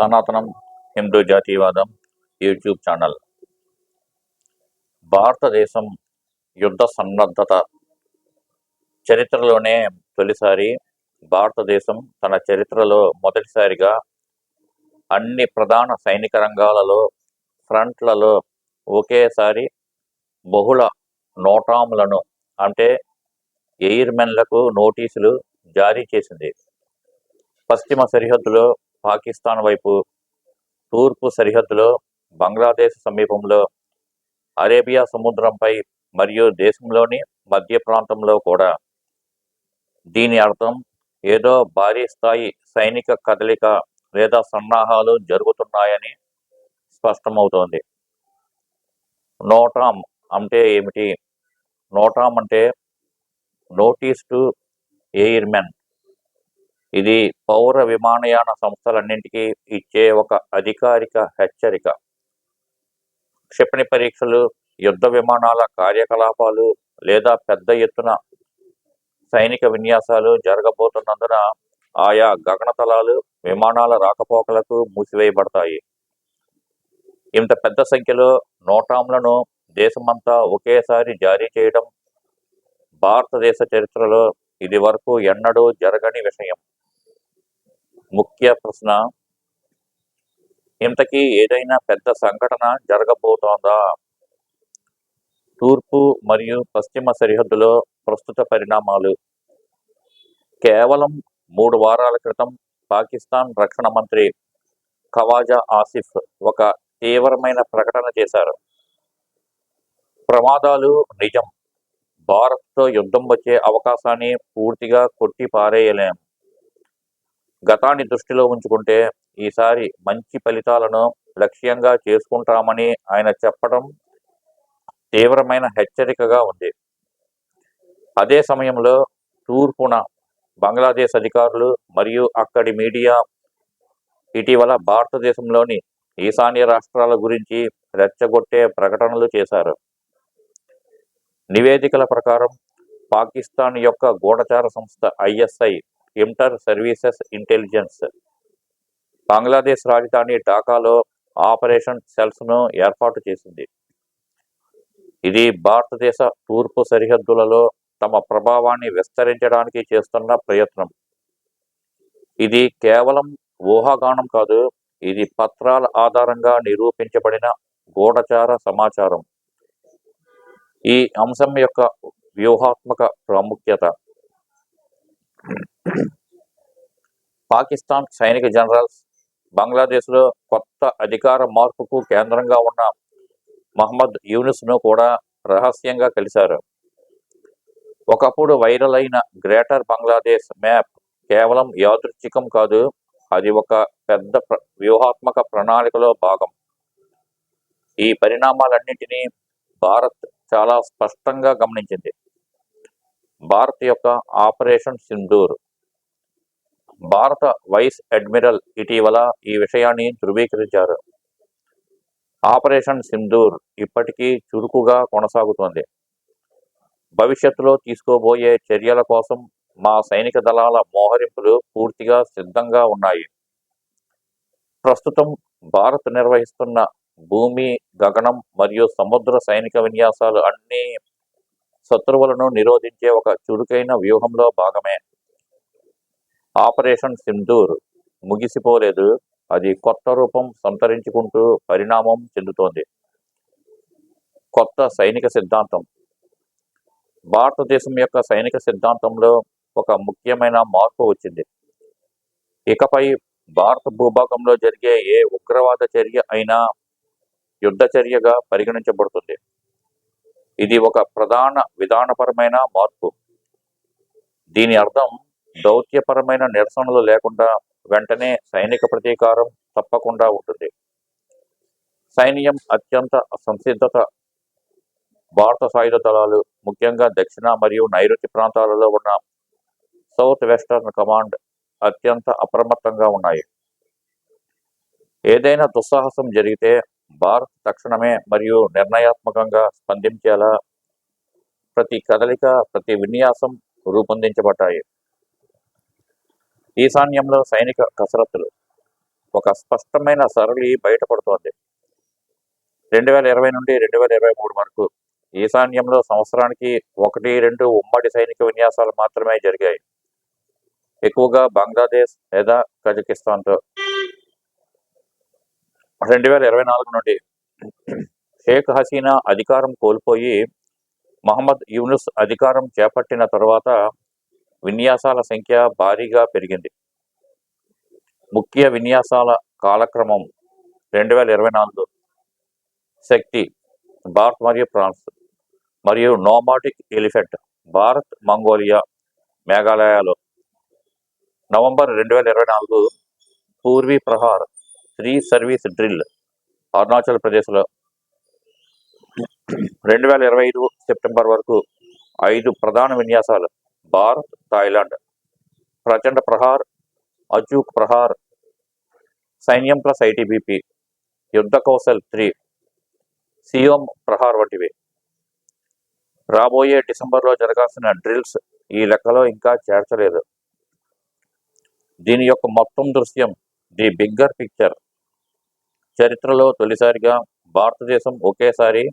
సనాతనం హిందూ జాతీయవాదం YouTube channel. భారతదేశం యుద్ధ సన్నద్ధత చరిత్రలోనే తొలిసారి భారతదేశం తన చరిత్రలో మొదటిసారిగా అన్ని ప్రధాన సైనిక రంగాలలో ఫ్రంట్లలో ఒకేసారి బహుళ నోటాములను అంటే ఎయిర్మెన్లకు నోటీసులు జారీ చేసింది. పశ్చిమ సరిహద్దులో పాకిస్తాన్ వైపు తూర్పు సరిహద్దులో బంగ్లాదేశ్ సమీపంలో అరేబియా సముద్రంపై మరియు దేశంలోని మధ్య ప్రాంతంలో కూడా. దీని అర్థం ఏదో భారీ స్థాయి సైనిక కదలిక లేదా సన్నాహాలు జరుగుతున్నాయని స్పష్టమవుతోంది. నోటామ్ అంటే ఏమిటి? నోటామ్ అంటే నోటీస్ టు ఎయిర్మెన్. ఇది పౌర విమానయాన సంస్థలన్నింటికీ ఇచ్చే ఒక అధికారిక హెచ్చరిక. క్షిపణి పరీక్షలు యుద్ధ విమానాల కార్యకలాపాలు లేదా పెద్ద ఎత్తున సైనిక విన్యాసాలు జరగబోతున్నందున ఆయా గగనతలాలు విమానాల రాకపోకలకు మూసివేయబడతాయి. ఇంత పెద్ద సంఖ్యలో నోటాంలను దేశమంతా ఒకేసారి జారీ చేయడం భారతదేశ చరిత్రలో ఇది వరకు ఎన్నడూ జరగని విషయం. ముఖ్య ప్రశ్న ఇంతకీ ఏదైనా పెద్ద సంఘటన జరగబోతోందా? తూర్పు మరియు పశ్చిమ సరిహద్దులో ప్రస్తుత పరిణామాలు. కేవలం మూడు వారాల క్రితం పాకిస్తాన్ రక్షణ మంత్రి ఖవాజా ఆసిఫ్ ఒక తీవ్రమైన ప్రకటన చేశారు. ప్రమాదాలు నిజం. భారత్తో యుద్ధం వచ్చే అవకాశాన్ని పూర్తిగా కొట్టి పారేయలేం గతాన్ని దృష్టిలో ఉంచుకుంటే ఈసారి మంచి ఫలితాలను లక్ష్యంగా చేసుకుంటామని ఆయన చెప్పడం తీవ్రమైన హెచ్చరికగా ఉంది. అదే సమయంలో తూర్పున బంగ్లాదేశ్ అధికారులు మరియు అక్కడి మీడియా ఇటీవల భారతదేశంలోని ఈశాన్య రాష్ట్రాల గురించి రెచ్చగొట్టే ప్రకటనలు చేశారు. నివేదికల ప్రకారం పాకిస్తాన్ యొక్క గూఢచార సంస్థ ISI inter services intelligence. Bangladesh రాజధాని ఢాకాలో ఆపరేషన్ సెల్స్ను ఏర్పాటు చేసింది. ఇది భారతదేశ తూర్పు సరిహద్దులలో తమ ప్రభావాన్ని విస్తరించడానికి చేస్తున్న ప్రయత్నం. ఇది కేవలం ఊహాగానం కాదు ఇది పత్రాల ఆధారంగా నిరూపించబడిన గూఢచార సమాచారం. ఈ అంశం యొక్క వ్యూహాత్మక ప్రాముఖ్యత. పాకిస్తాన్ సైనిక జనరల్స్ బంగ్లాదేశ్లో కొత్త అధికార మార్పుకు కేంద్రంగా ఉన్న మహమ్మద్ యూనిస్ను కూడా రహస్యంగా కలిశారు. ఒకప్పుడు వైరల్ అయిన గ్రేటర్ బంగ్లాదేశ్ మ్యాప్ కేవలం యాదృచ్ఛికం కాదు అది ఒక పెద్ద ప్ర వ్యూహాత్మక ప్రణాళికలో భాగం. ఈ పరిణామాలన్నింటినీ భారత్ చాలా స్పష్టంగా గమనించింది. భారత్ యొక్క ఆపరేషన్ సింధూర్. భారత వైస్ అడ్మిరల్ ఇటీవల ఈ విషయాన్ని ధృవీకరించారు. ఆపరేషన్ సింధూర్ ఇప్పటికీ చురుకుగా కొనసాగుతోంది. భవిష్యత్తులో తీసుకోబోయే చర్యల కోసం మా సైనిక దళాల మోహరింపులు పూర్తిగా సిద్ధంగా ఉన్నాయి. ప్రస్తుతం భారత్ నిర్వహిస్తున్న భూమి గగనం మరియు సముద్ర సైనిక విన్యాసాలు అన్నీ శత్రువులను నిరోధించే ఒక చురుకైన వ్యూహంలో భాగమే. ఆపరేషన్ సింధూర్ ముగిసిపోలేదు. అది కొత్త రూపం సంతరించుకుంటూ పరిణామం చెందుతోంది. కొత్త సైనిక సిద్ధాంతం. భారతదేశం యొక్క సైనిక సిద్ధాంతంలో ఒక ముఖ్యమైన మార్పు వచ్చింది. ఇకపై భారత భూభాగంలో జరిగే ఏ ఉగ్రవాద చర్య అయినా యుద్ధ చర్యగా పరిగణించబడుతుంది. ఇది ఒక ప్రధాన విధానపరమైన మార్పు. దీని అర్థం దౌత్యపరమైన నిరసనలు లేకుండా వెంటనే సైనిక ప్రతీకారం తప్పకుండా ఉంటుంది. సైన్యం అత్యంత సంసిద్ధత భారత సాయుధ దళాలు ముఖ్యంగా దక్షిణ మరియు నైరుతి ప్రాంతాలలో ఉన్న సౌత్ వెస్టర్న్ కమాండ్ అత్యంత అప్రమత్తంగా ఉన్నాయి. ఏదైనా దుస్సాహసం జరిగితే భారత్ తక్షణమే మరియు నిర్ణయాత్మకంగా స్పందించేలా ప్రతి కదలిక ప్రతి విన్యాసం రూపొందించబడ్డాయి. ఈశాన్యంలో సైనిక కసరత్తులు. ఒక స్పష్టమైన సరళి బయటపడుతోంది. రెండు వేల ఇరవై నుండి రెండు వేల ఇరవై మూడు వరకు ఈశాన్యంలో సంవత్సరానికి ఒకటి రెండు ఉమ్మడి సైనిక విన్యాసాలు మాత్రమే జరిగాయి. ఎక్కువగా బంగ్లాదేశ్ లేదా కజకిస్తాన్తో రెండు వేల ఇరవై నాలుగు నుండి షేక్ హసీనా అధికారం కోల్పోయి మహమ్మద్ యూనుస్ అధికారం చేపట్టిన తర్వాత విన్యాసాల సంఖ్య భారీగా పెరిగింది. ముఖ్య విన్యాసాల కాలక్రమం రెండు వేల ఇరవై నాలుగు శక్తి భారత్ మరియు ఫ్రాన్స్ మరియు నోమాటిక్ ఎలిఫెంట్ భారత్ మంగోలియా మేఘాలయాలో నవంబర్ రెండు వేల ఇరవై నాలుగు Purvi Prahar tri service drill Arunachal ప్రదేశ్లో రెండు వేల ఇరవై ఐదు సెప్టెంబర్ వరకు ఐదు ప్రధాన విన్యాసాలు. భారత్ థాయిలాండ్. ప్రచండ ప్రహార్ అచూక్ ప్రహార్ సైన్యం ప్లస్ ఐటీబీపీ యుద్ధ కౌశల్ త్రీ సియోమ్ ప్రహార్ వంటివి. రాబోయే డిసెంబర్లో జరగాల్సిన డ్రిల్స్ ఈ లెక్కలో ఇంకా చేర్చలేదు. దీని యొక్క మొత్తం దృశ్యం ది బిగ్గర్ పిక్చర్. చరిత్రలో తొలిసారిగా భారతదేశం ఒకేసారి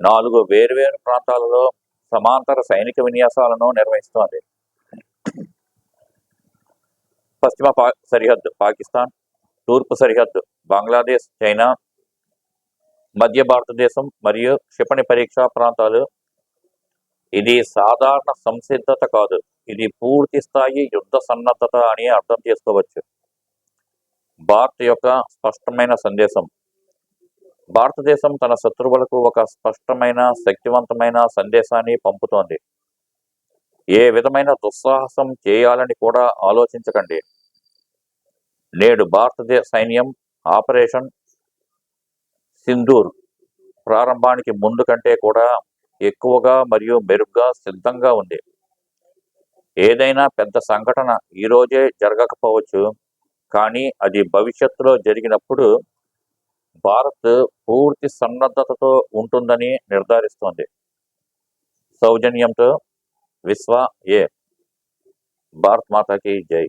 నాలుగు వేర్వేరు ప్రాంతాలలో సమాంతర సైనిక విన్యాసాలను నిర్వహిస్తోంది. పశ్చిమ పా సరిహద్దు పాకిస్తాన్ తూర్పు సరిహద్దు బంగ్లాదేశ్ చైనా మధ్య భారతదేశం మరియు క్షిపణి పరీక్షా ప్రాంతాలు. ఇది సాధారణ సంసిద్ధత కాదు. ఇది పూర్తి స్థాయి యుద్ధ సన్నద్ధత అని అర్థం చేసుకోవచ్చు. భారత్ యొక్క స్పష్టమైన సందేశం. భారతదేశం తన శత్రువులకు ఒక స్పష్టమైన శక్తివంతమైన సందేశాన్ని పంపుతోంది. ఏ విధమైన దుస్సాహసం చేయాలని కూడా ఆలోచించకండి. నేడు భారతదేశ సైన్యం ఆపరేషన్ సింధూర్ ప్రారంభానికి ముందు కంటే కూడా ఎక్కువగా మరియు మెరుగ్గా సిద్ధంగా ఉంది. ఏదైనా పెద్ద సంఘటన ఈరోజే జరగకపోవచ్చు. కానీ అది భవిష్యత్తులో జరిగినప్పుడు భారత్ పూర్తి సన్నద్ధతతో ఉంటుందని నిర్ధారిస్తోంది. సౌజన్యంతో విశ్వ ఏ. భారత్ మాతాకి జై.